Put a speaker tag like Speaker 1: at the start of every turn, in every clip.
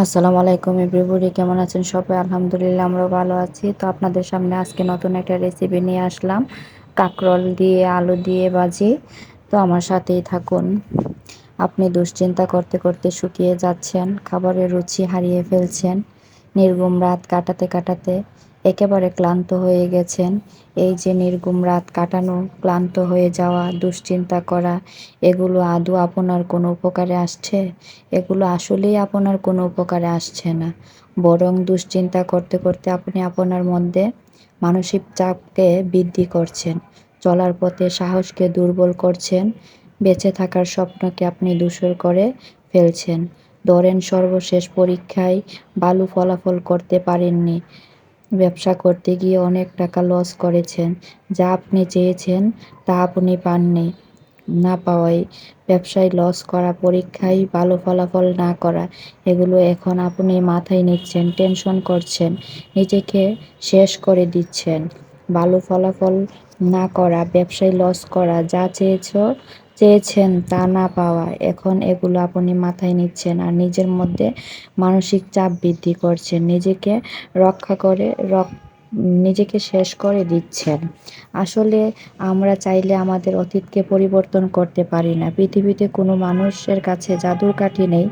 Speaker 1: আসসালামু আলাইকুম এভরিবডি, কেমন আছেন সবাই? আলহামদুলিল্লাহ আমরা ভালো আছি। তো আপনাদের সামনে আজকে নতুন একটা রেসিপি নিয়ে আসলাম। কাকরল দিয়ে, আলু দিয়ে বাজি তো আমার সাথেই থাকুন। আপনি দুশ্চিন্তা করতে করতে শুকিয়ে যাচ্ছেন, খাবারের রুচি হারিয়ে ফেলছেন নির্গুম রাত কাটাতে কাটাতে। একেবারে ক্লান্ত হয়ে গেছেন। এই যে নির্গুম রাত কাটানো, ক্লান্ত হয়ে যাওয়া, দুশ্চিন্তা করা, এগুলো আদৌ আপনার কোনো উপকারে আসছে? এগুলো আসলেই আপনার কোনো উপকারে আসছে না। বরং দুশ্চিন্তা করতে করতে আপনি আপনার মধ্যে মানসিক চাপকে বৃদ্ধি করছেন, চলার পথে সাহসকে দুর্বল করছেন, বেঁচে থাকার স্বপ্নকে আপনি দূষর করে ফেলছেন। ধরেন সর্বশেষ পরীক্ষায় ভালো ফলাফল করতে পারেননি ব্যবসা করতে গিয়ে অনেক টাকা লস করেছেন। যা আপনি চেয়েছেন, তা আপনি পাননি। না পাওয়াই ব্যবসায় লস করা, পরীক্ষায় ভালো ফলাফল না করা, এগুলো এখন আপনি মাথায় নিচ্ছেন টেনশন করছেন, নিজেকে শেষ করে দিচ্ছেন। ভালো ফলাফল না করা, ব্যবসায় লস করা, যা চেয়েছ চেয়েছেন তা না পাওয়া। এখন এগুলো আপনি মাথায় নিচ্ছেন আর নিজের মধ্যে মানসিক চাপ বৃদ্ধি করছেন। নিজেকে রক্ষা করে রক, নিজেকে শেষ করে দিচ্ছেন। আসলে আমরা চাইলে আমাদের অতীতকে পরিবর্তন করতে পারি না। পৃথিবীতে কোনো মানুষের কাছে জাদুর কাঠি নেই।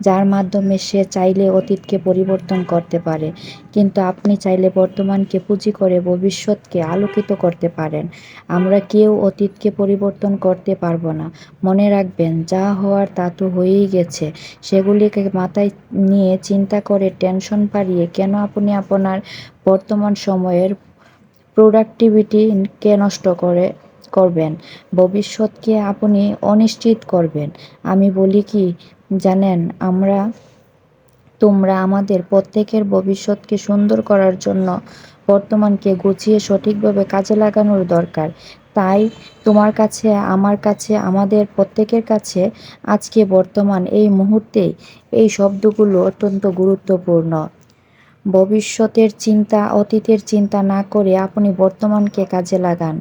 Speaker 1: যার মাধ্যমে সে চাইলে অতীতকে পরিবর্তন করতে পারে। কিন্তু আপনি চাইলে বর্তমানকে পুঁজি করে ভবিষ্যৎকে আলোকিত করতে পারেন। আমরা কেউ অতীতকে পরিবর্তন করতে পারব না। মনে রাখবেন, যা হওয়ার তা তো হয়েই গেছে। সেগুলিকে মাথায় নিয়ে চিন্তা করে টেনশন পাড়িয়ে কেন আপনি আপনার বর্তমান সময়ের প্রোডাক্টিভিটিকে নষ্ট করে, করবেন? ভবিষ্যৎকে আপনি অনিশ্চিত করবেন। আমি বলি কি জানেন, আমরা, তোমরা আমাদের প্রত্যেকের ভবিষ্যৎকে সুন্দর করার জন্য বর্তমানকে গুছিয়ে সঠিকভাবে কাজে লাগানোর দরকার। তাই তোমার কাছে, আমার কাছে, আমাদের প্রত্যেকের কাছে আজকে বর্তমান এই মুহূর্তে এই শব্দগুলো অত্যন্ত গুরুত্বপূর্ণ। ভবিষ্যতের চিন্তা, অতীতের চিন্তা না করে আপনি বর্তমানকে কাজে লাগান।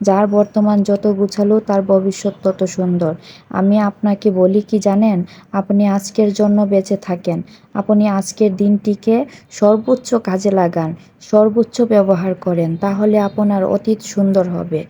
Speaker 1: যার বর্তমান যত গুছালো, তার ভবিষ্যৎ তত সুন্দর। আমি আপনাকে বলি কি জানেন? আপনি আজকের জন্য বেঁচে থাকেন। আপনি আজকের দিনটিকে সর্বোচ্চ কাজে লাগান, সর্বোচ্চ ব্যবহার করেন, তাহলে আপনার অতীত সুন্দর হবে,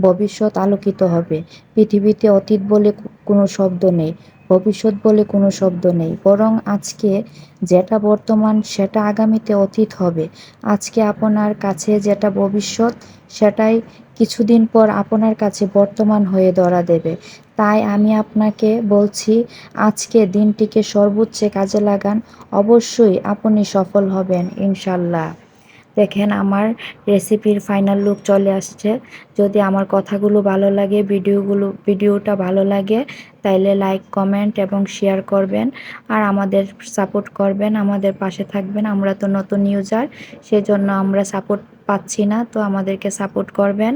Speaker 1: ভবিষ্যৎ আলোকিত হবে। পৃথিবীতে অতীত বলে কোনো শব্দ নেই। ভবিষ্যৎ বলে কোনো শব্দ নেই। বরং আজকে যেটা বর্তমান, সেটা আগামীতে অতীত হবে। আজকে আপনার কাছে যেটা ভবিষ্যৎ, সেটাই কিছুদিন পর আপনার কাছে বর্তমান হয়ে ধরা দেবে। তাই আমি আপনাকে বলছি, আজকে দিনটিকে সর্বোচ্চ কাজে লাগান। অবশ্যই আপনি সফল হবেন, ইনশাল্লাহ। দেখেন আমার রেসিপির ফাইনাল লুক চলে আসছে। যদি আমার কথাগুলো ভালো লাগে, ভিডিওগুলো, ভিডিওটা ভালো লাগে, তাইলে লাইক কমেন্ট এবং শেয়ার করবেন। আর আমাদের সাপোর্ট করবেন, আমাদের পাশে থাকবেন। আমরা তো নতুন ইউজার সেজন্য আমরা সাপোর্ট পাচ্ছি না, তো আমাদেরকে সাপোর্ট করবেন।